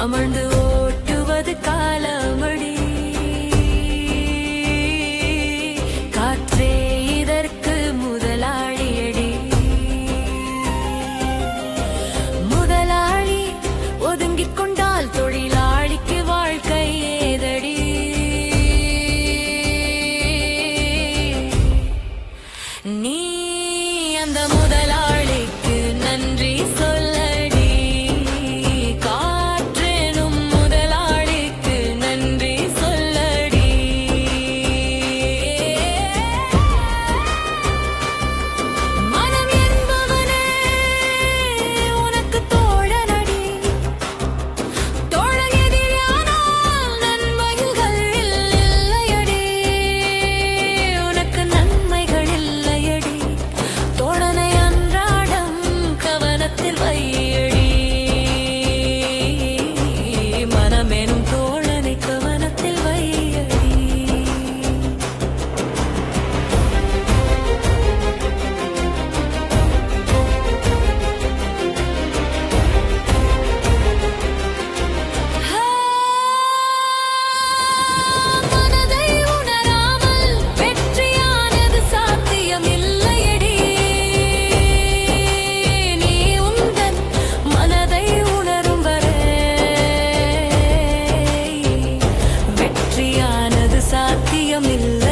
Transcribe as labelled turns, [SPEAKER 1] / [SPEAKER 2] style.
[SPEAKER 1] அமர்ந்து ஓட்டுவது காலமடி. காற்றே இதற்கு முதலாளியடி. முதலாளி ஒதுங்கிக் கொண்டு a mi lado.